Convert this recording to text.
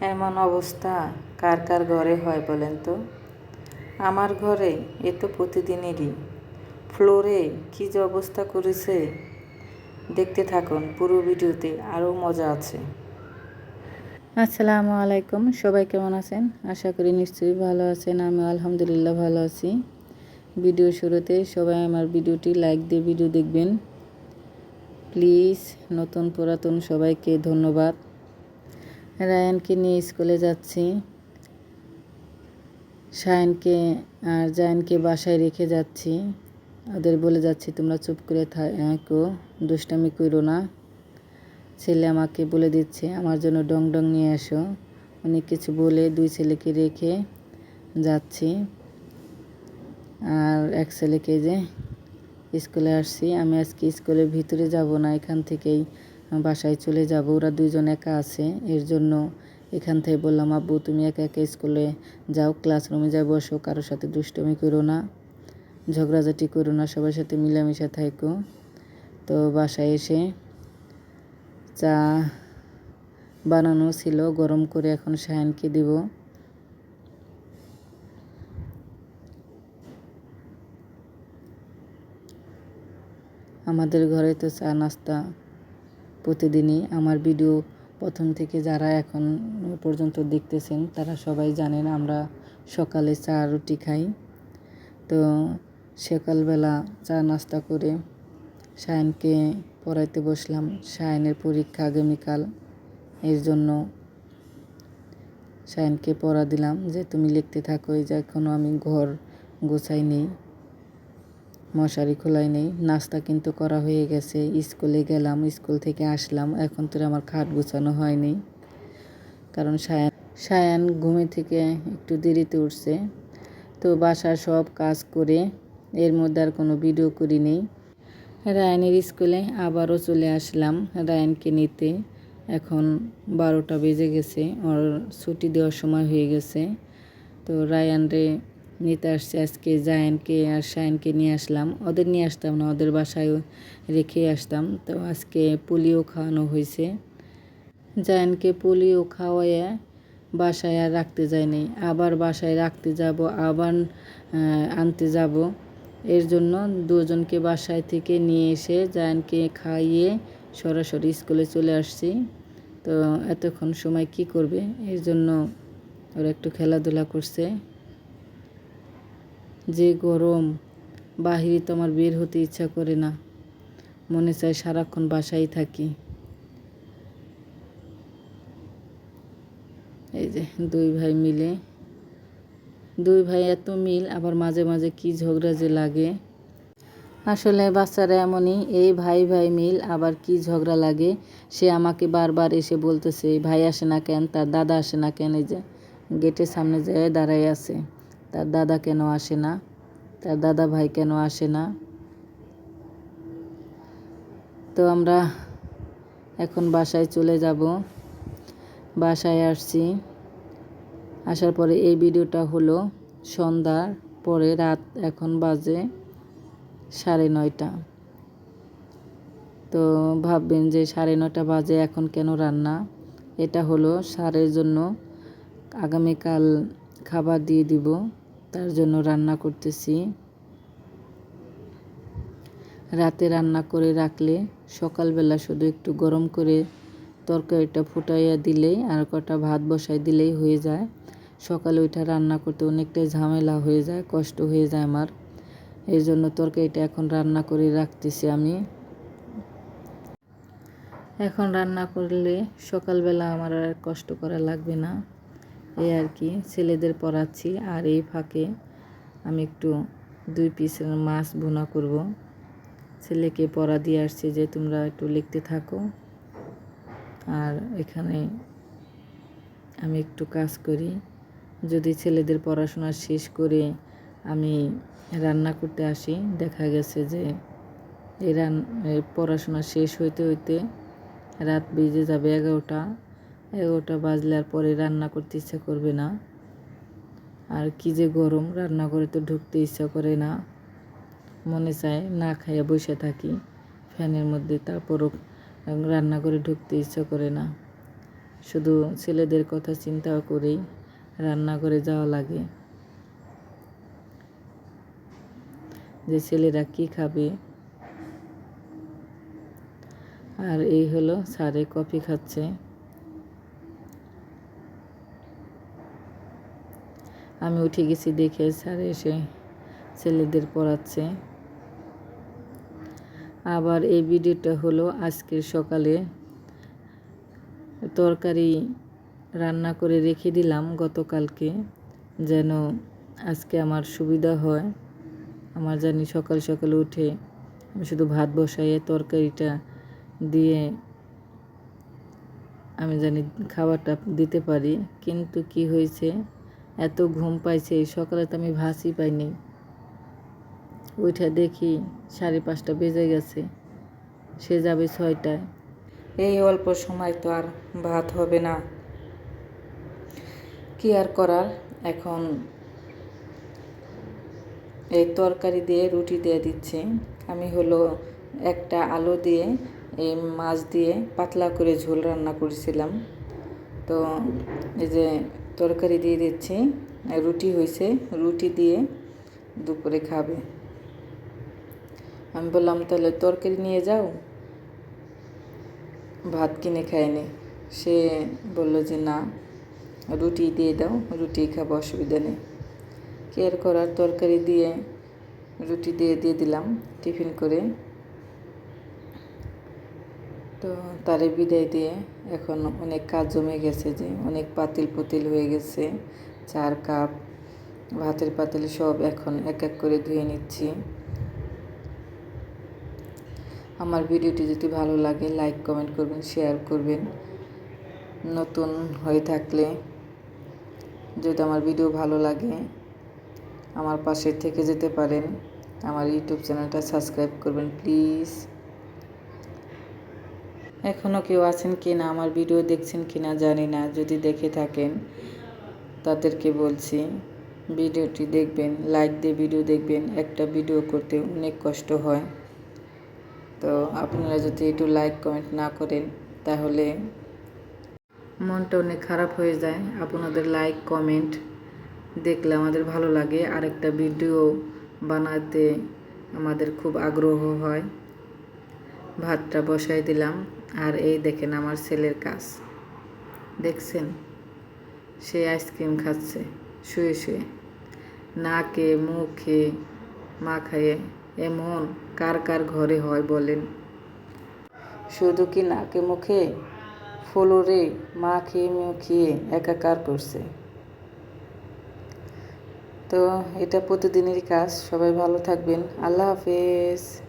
এমন অবস্থা কার কার ঘরে হয় বলেন তো? আমার ঘরে এ তো প্রতিদিনেরই। ফ্লোরে কী যে অবস্থা করেছে? দেখতে থাকুন, পুরো ভিডিওতে আরও মজা আছে। আসসালামু আলাইকুম, সবাই কেমন আছেন? আশা করি নিশ্চয়ই ভালো আছেন আমি আলহামদুলিল্লাহ ভালো আছি। ভিডিও শুরুতে সবাই আমার ভিডিওটি লাইক দিয়ে ভিডিও দেখবেন। প্লিজ, নতুন পুরাতন সবাইকে ধন্যবাদ। রায়ানকে নিয়ে স্কুলে যাচ্ছি। সায়নকে আর জায়নকে বাসায় রেখে যাচ্ছি। ওদের বলে যাচ্ছি, তোমরা চুপ করে থাকো, দুষ্টামি করো না। ছেলে আমাকে বলে দিচ্ছে, আমার জন্য ডং ডং নিয়ে আসো অনেক কিছু বলে দুই ছেলেকে রেখে যাচ্ছি। আর এক ছেলেকে যে স্কুলে আসছি, আমি আজকে স্কুলের ভিতরে যাব না, এখান থেকেই বাসায় চলে যাব, ওরা দুজন একা আছে, এর জন্য এখান থেকে বললাম, আব্বু, তুমি একা একা স্কুলে যাও ক্লাসরুমে যাই, বসো কারোর সাথে দুষ্টমি করো না, ঝগড়াঝাটি করো না, সবার সাথে মিলামিশা থাকো। তো বাসায় এসে চা বানানো ছিল, গরম করে এখন সায়নকে দিব। আমাদের ঘরে তো চা, নাস্তা প্রতিদিনই আমার ভিডিও প্রথম থেকে যারা এখন পর্যন্ত দেখতেছেন, তারা সবাই জানেন আমরা সকালে চা, রুটি খাই। তো সকালবেলা চা নাস্তা করে সায়নকে পড়াইতে বসলাম। সায়নের পরীক্ষা আগামীকাল। এর জন্য সায়নকে পড়া দিলাম যে, তুমি লিখতে থাকো, এই যে এখনও আমি ঘর গোছাই নেই মশারি খোলাই নেই। নাস্তা কিন্তু করা হয়ে গেছে। স্কুলে গেলাম, স্কুল থেকে আসলাম। এখন তো আমার খাট গুছানো হয়নি। কারণ সায়ান সায়ান ঘুমে থেকে একটু দেরিতে উঠছে। তো বাসার সব কাজ করে এর মধ্যে আর কোনো ভিডিও করিনি। রায়ানের স্কুলে আবারও চলে আসলাম রায়ানকে নিতে। এখন বারোটা বেজে গেছে। ওর ছুটি দেওয়ার সময় হয়ে গেছে। তো রায়ানরে নিতে আসছে আজকে, জায়ানকে আর শায়নকে নিয়ে আসলাম। ওদের নিয়ে আসতাম না, ওদের বাসায় রেখে আসতাম। তো আজকে পোলিও খাওয়ানো হয়েছে। জায়ানকে পোলিও খাওয়াইয়ে বাসায় আর রাখতে যায়নি আবার বাসায় রাখতে যাব, আবার আনতে যাব। এর জন্য দুজনকে বাসায় থেকে নিয়ে এসে জায়ানকে খাইয়ে সরাসরি স্কুলে চলে আসছি। তো এতক্ষণ সময় কি করবে? এর জন্য ওরা একটু খেলাধুলা করছে। যে গরম, বাহিরে তো আমার বের হতে ইচ্ছা করে না। মনে চায় সারাক্ষণ বাসায় থাকি। এই যে দুই ভাই মিলে। দুই ভাই এত মিল, আবার মাঝে মাঝে কি ঝগড়া যে লাগে। আসলে বাচ্চারা এমনই, এই ভাই ভাই মিল, আবার কি ঝগড়া লাগে, সে আমাকে বারবার এসে বলতেছে ভাই আসে না কেন? তার দাদা আসে না কেন? এই যে গেটের সামনে যায় দাঁড়াই আছে। তার দাদা কেন আসে না? তার দাদা ভাই কেন আসে না? তো আমরা এখন বাসায় চলে যাব। বাসায় আসছি। আসার পরে এই ভিডিওটা হলো সন্ধ্যার পরে রাত এখন বাজে সাড়ে নয়টা। তো ভাববেন যে সাড়ে নয়টা বাজে এখন কেন রান্না? এটা হলো সারের জন্য আগামীকাল খাবার দিয়ে দিব, তার জন্য রান্না করতেছি। রাতে রান্না করে রাখলে সকালবেলা শুধু একটু গরম করে তরকারিটা ফুটাইয়া দিলেই আর কটা ভাত বসাই দিলেই হয়ে যায়। সকালে ওইটা রান্না করতে অনেকটাই ঝামেলা হয়ে যায়, কষ্ট হয়ে যায় আমার। এই জন্য তরকারিটা এখন রান্না করে রাখতেছি আমি। এখন রান্না করলে সকালবেলা আমার আর কষ্ট করা লাগবে না। এই আর কি, ছেলেদের পড়াচ্ছি আর এই ফাঁকে আমি একটু দুই পিসের মাছ বোনা করব। ছেলেকে পড়া দিয়ে আসছে যে তোমরা একটু লিখতে থাকো। আর এখানে আমি একটু কাজ করি। যদি ছেলেদের পড়াশোনা শেষ করে আমি রান্না করতে আসি, দেখা গেছে যে এই রান পড়াশোনা শেষ হইতে হইতে রাত বেজে যাবে এগারোটা। এগারোটা বাজলে আর পরে রান্না করতে ইচ্ছা করবে না। আর কি যে গরম, রান্না করে তো ঢুকতে ইচ্ছা করে না। মনে চায় না খাইয়ে বসে থাকি, ফ্যানের মধ্যে তারপরও রান্না করে ঢুকতে ইচ্ছা করে না। শুধু ছেলেদের কথা চিন্তা করেই রান্না করে যাওয়া লাগে। যে ছেলেরা কি খাবে? আর এই হলো স্যারে কফি খাচ্ছে। আমি উঠে গেছি দেখে স্যার এসে ছেলেদের পড়াচ্ছে। আবার এই ভিডিওটা হলো আজকের সকালে। তরকারি রান্না করে রেখে দিলাম গতকালকে, যেন আজকে আমার সুবিধা হয়। আমার জানি সকাল সকাল উঠে আমি শুধু ভাত বসাইয়ে তরকারিটা দিয়ে আমি জানি খাবারটা দিতে পারি, কিন্তু কি হয়েছে? এত ঘুম পাইছে সকালে তো আমি ভাসই পাইনি। ওইটা দেখি সাড়ে পাঁচটা বেজে গেছে, সে যাবে ছয়টায়। এই অল্প সময় তো আর ভাত হবে না। কি আর করার? এখন এই তরকারি দিয়ে রুটি দিয়ে দিচ্ছি। আমি হলো একটা আলু দিয়ে, এই মাছ দিয়ে পাতলা করে ঝোল রান্না করেছিলাম। তো এই যে তরকারি দিয়ে দিচ্ছি। রুটি হয়েছে। রুটি দিয়ে দুপুরে খাবে। আমি বললাম, তাহলে তরকারি নিয়ে যাও। ভাত কিনে খায়নি। সে বলল যে, না, রুটি দিয়ে দাও। রুটি খাব, অসুবিধা নেই। কেয়ার করার? তরকারি দিয়ে রুটি দিয়ে দিয়ে দিলাম টিফিন করে। তো তারে বিদায় দিয়ে এখন অনেক কাজ জমে গেছে যে অনেক পাতিল পুতিল হয়ে গেছে, চার কাপ, ভাতের পাতিল সব এখন এক এক করে ধুয়ে নিচ্ছি। আমার ভিডিওটি যদি ভালো লাগে লাইক কমেন্ট করবেন শেয়ার করবেন। নতুন হয়ে থাকলে যদি আমার ভিডিও ভালো লাগে, আমার পাশে থেকে যেতে পারেন। আমার ইউটিউব চ্যানেলটা সাবস্ক্রাইব করবেন প্লিজ এখনও কেউ আছেন কি না আমার ভিডিও দেখছেন কি না জানি না। যদি দেখে থাকেন, তাদেরকে বলছি, ভিডিওটি দেখবেন লাইক দিয়ে ভিডিও দেখবেন। একটা ভিডিও করতে অনেক কষ্ট হয়। তো আপনারা যদি একটু লাইক কমেন্ট না করেন, তাহলে মনটা অনেক খারাপ হয়ে যায়। আপনাদের লাইক কমেন্ট দেখলে আমাদের ভালো লাগে। আরেকটা ভিডিও বানাতে আমাদের খুব আগ্রহ হয়। ভাতটা বসাই দিলাম। আর এই দেখেন আমার ছেলের কাজ। দেখছেন? সে আইসক্রিম খাচ্ছে, শুয়ে শুয়ে। নাকে, মুখে, মাখায়ে, এমন কার কার ঘরে হয় বলেন। শুধু কি নাকে, মুখে? ফ্লোরে মা খেয়ে মুখিয়ে একাকার করছে। তো এটা প্রতিদিনেরই কাজ, সবাই ভালো থাকবেন। আল্লাহ হাফেজ।